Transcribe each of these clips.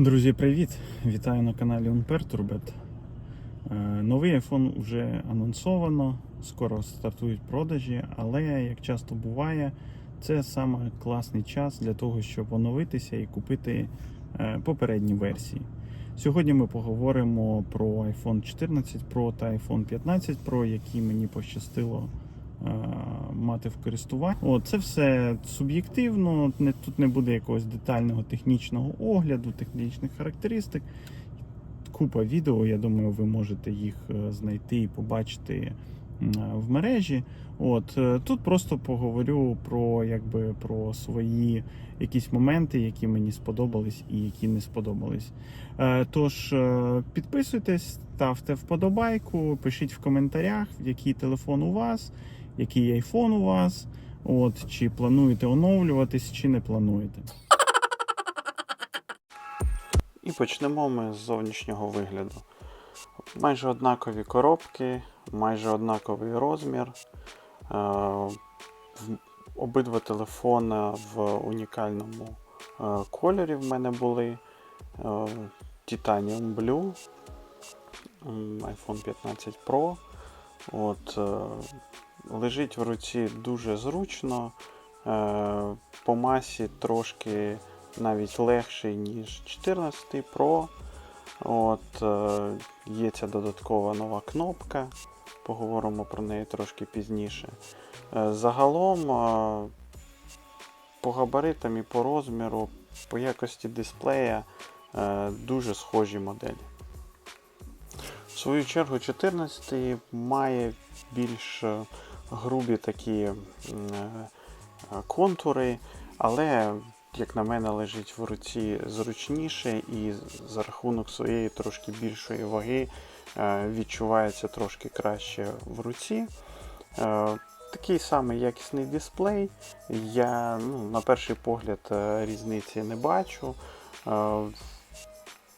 Друзі, привіт! Вітаю на каналі Unperturbed. Е, Новий iPhone вже анонсовано, скоро стартують продажі, але як часто буває, це саме класний час для того, щоб оновитися і купити е, попередні версії. Сьогодні ми поговоримо про iPhone 14 Pro та iPhone 15 Pro, які мені пощастило мати в користуванні. О, це все суб'єктивно, тут не буде якогось детального технічного огляду, технічних характеристик. Купа відео, я думаю, ви можете їх е, знайти і побачити в мережі. От е, тут просто поговорю про якби про свої якісь моменти, які мені сподобались і які не сподобались. Е, Тож е, підписуйтесь, ставте вподобайку, пишіть в коментарях, який телефон у вас, який айфон у вас. От, чи плануєте оновлюватись, чи не плануєте. І почнемо ми з зовнішнього вигляду. Майже однакові коробки, майже однаковий розмір. Е, Обидва телефони в унікальному е, кольорі в мене були. Е, Titanium Blue, iPhone 15 Pro. От, лежить в руці дуже зручно. Е, По масі трошки навіть легший, ніж 14 Pro. От, е, є ця додаткова нова кнопка. Поговоримо про неї трошки пізніше. Е, Загалом, по габаритам і по розміру, по якості дисплея дуже схожі моделі. В свою чергу, 14 має більш грубі такі е, контури, але, як на мене, лежить в руці зручніше і за рахунок своєї трошки більшої ваги е, відчувається трошки краще в руці. Е, Такий самий якісний дисплей. Я ну, на перший погляд різниці не бачу.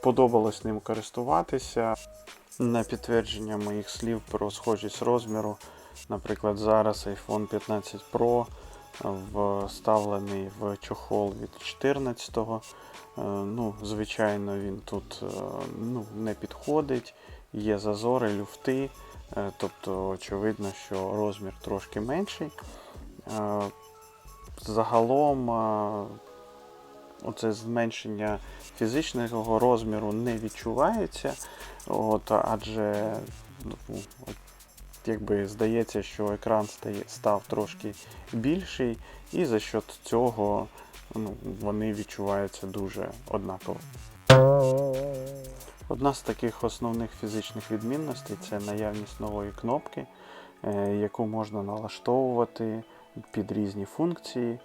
Подобалось ним користуватися. На підтвердження моїх слів про схожість розміру. Наприклад, зараз iPhone 15 Pro вставлений в чохол від 14-го. Е, Ну, звичайно, він тут е, ну, не підходить, є зазори, люфти, е, тобто очевидно, що розмір трошки менший. Загалом оце зменшення фізичного розміру не відчувається, от, адже ну, якби здається, що екран став трошки більший, і за счет цього ну, вони відчуваються дуже однаково. Одна з таких основних фізичних відмінностей це наявність нової кнопки, е, яку можна налаштовувати під різні функції,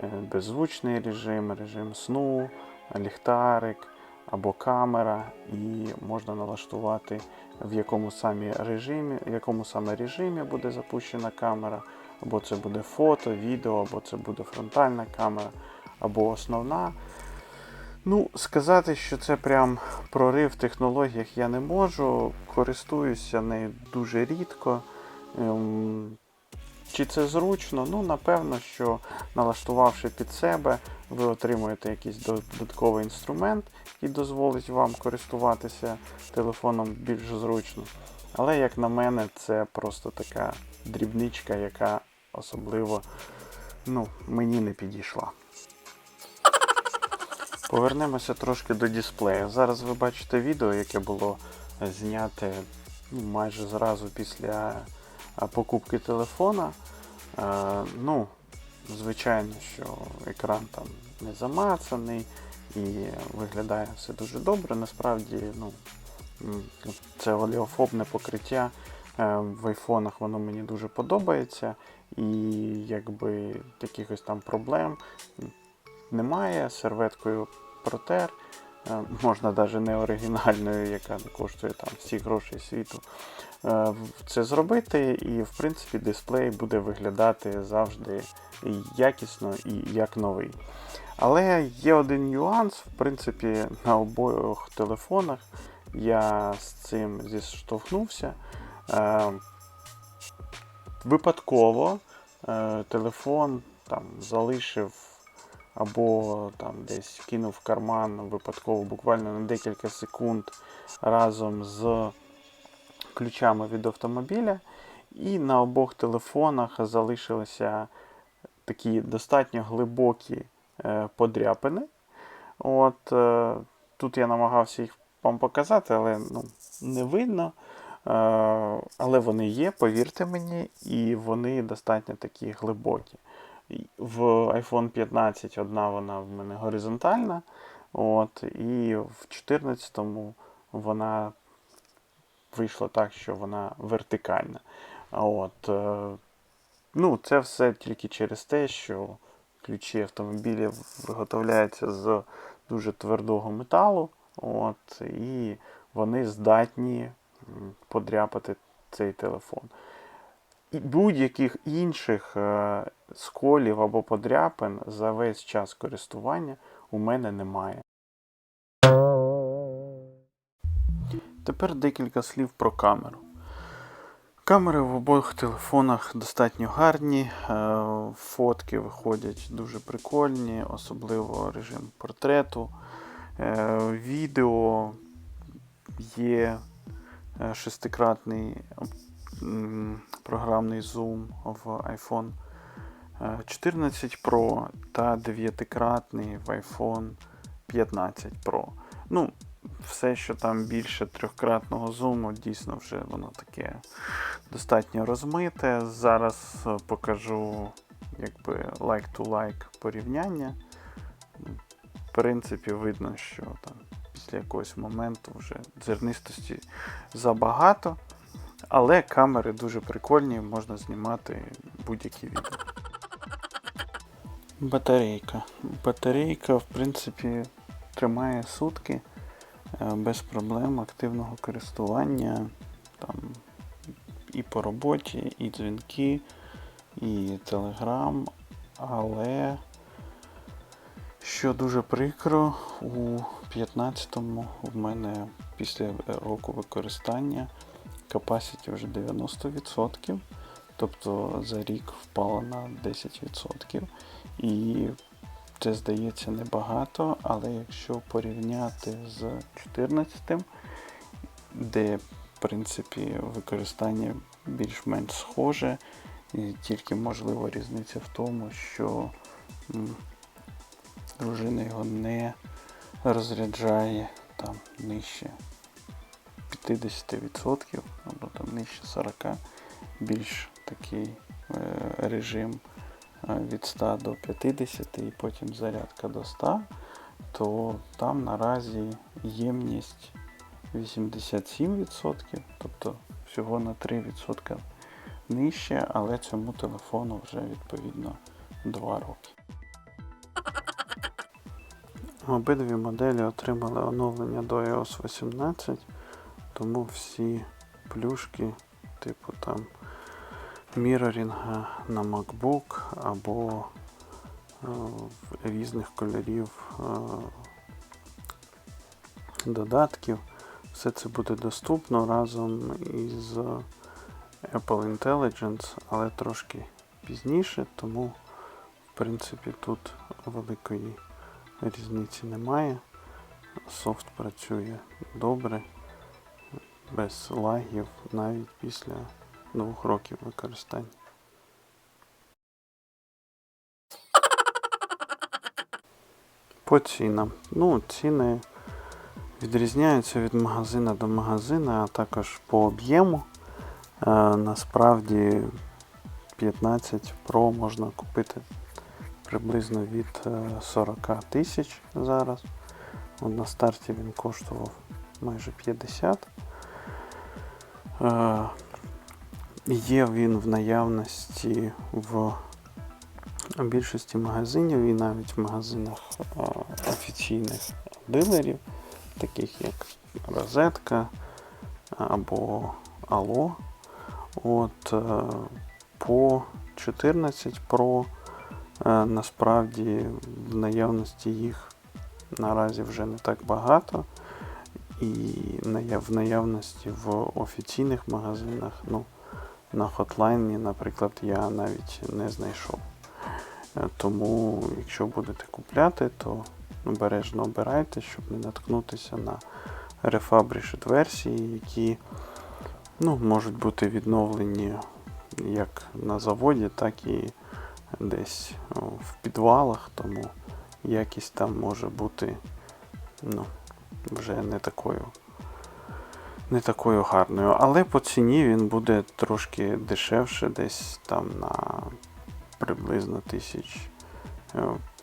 е, беззвучний режим, режим сну, ліхтарик або камера, і можна налаштувати в якому самі режимі, в якому саме режимі буде запущена камера, або це буде фото, відео, або це буде фронтальна камера, або основна. Ну, сказати, що це прям прорив в технологіях я не можу. Користуюся нею дуже рідко. Чи це зручно? Ну, напевно, що налаштувавши під себе, ви отримуєте якийсь додатковий інструмент, який дозволить вам користуватися телефоном більш зручно. Але, як на мене, це просто така дрібничка, яка особливо ну, мені не підійшла. Повернемося трошки до дисплею. Зараз ви бачите відео, яке було зняте ну, майже зразу після покупки телефона. Е, ну, звичайно, що екран там не замацаний і виглядає все дуже добре. Насправді, ну, це олеофобне покриття. Е, В айфонах воно мені дуже подобається, і якби якихось там проблем немає. Серветкою протер. Е, Можна навіть не оригінальною, яка не коштує там всі гроші світу. е, Це зробити, і в принципі дисплей буде виглядати завжди якісно і як новий. Але є один нюанс, в принципі, на обох телефонах я з цим зіштовхнувся. Е, Випадково телефон там залишив або там десь кинув в карман випадково буквально на декілька секунд разом з ключами від автомобіля. І на обох телефонах залишилися такі достатньо глибокі е, подряпини. От, е, тут я намагався їх вам показати, але ну, не видно. Е, але вони є, повірте мені, і вони достатньо такі глибокі. В iPhone 15 одна вона в мене горизонтальна, от, і в 14-му вона вийшла так, що вона вертикальна. От, е, ну, це все тільки через те, що ключі автомобілів виготовляються з дуже твердого металу, от, і вони здатні подряпати цей телефон. Будь-яких інших е, сколів або подряпин за весь час користування у мене немає. Тепер декілька слів про камеру. Камери в обох телефонах достатньо гарні, е, фотки виходять дуже прикольні, особливо режим портрету. Е, Відео є шестикратний програмний зум в iPhone е, 14 Pro та дев'ятикратний в iPhone 15 Pro. Ну, все, що там більше трьохкратного зуму, дійсно вже воно таке достатньо розмите. Зараз е, покажу якби like-to-like порівняння. В принципі, видно, що там після якогось моменту вже зернистості забагато. Але камери дуже прикольні, можна знімати будь-які відео. Батарейка. Батарейка, в принципі, тримає сутки е, без проблем активного користування. Там і по роботі, і дзвінки, і телеграм. Але що дуже прикро, у 15-му в мене після року використання capacity вже 90%, тобто за рік впало на 10%. І це здається небагато, але якщо порівняти з 14-м, де, в принципі, використання більш-менш схоже, і тільки можлива різниця в тому, що дружина його не розряджає там нижче 50% або там нижче 40%, більш такий е, режим е, від 100 до 50 і потім зарядка до 100, то там наразі ємність 87%, тобто всього на 3% нижче, але цьому телефону вже відповідно 2 роки. Обидві моделі отримали оновлення до iOS 18, тому всі плюшки, типу там мірорінга на MacBook або е, різних кольорів е, додатків, все це буде доступно разом із Apple Intelligence, але трошки пізніше, тому в принципі тут великої різниці немає. Софт працює добре, без лагів навіть після двох років використання. По цінам. Ну, ціни відрізняються від магазина до магазина, а також по об'єму. Е, насправді 15 Pro можна купити приблизно від е, 40 тисяч зараз. От на старті він коштував майже 50. Є він в наявності в більшості магазинів і навіть в магазинах офіційних дилерів, таких як Розетка або Алло. От е, по 14 Pro е, насправді в наявності їх наразі вже не так багато. І в наявності в офіційних магазинах, ну, на хотлайні, наприклад, я навіть не знайшов. Е, Тому, якщо будете купляти, то обережно обирайте, щоб не наткнутися на refurbished версії, які ну, можуть бути відновлені як на заводі, так і десь в підвалах, тому якість там може бути ну, вже не такою, не такою гарною. Але по ціні він буде трошки дешевше, десь там на приблизно тисяч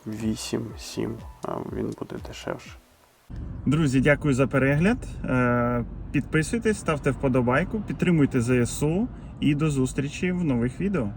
8-7 він буде дешевше. Друзі, дякую за перегляд. Е, Підписуйтесь, ставте вподобайку, підтримуйте ЗСУ і до зустрічі в нових відео.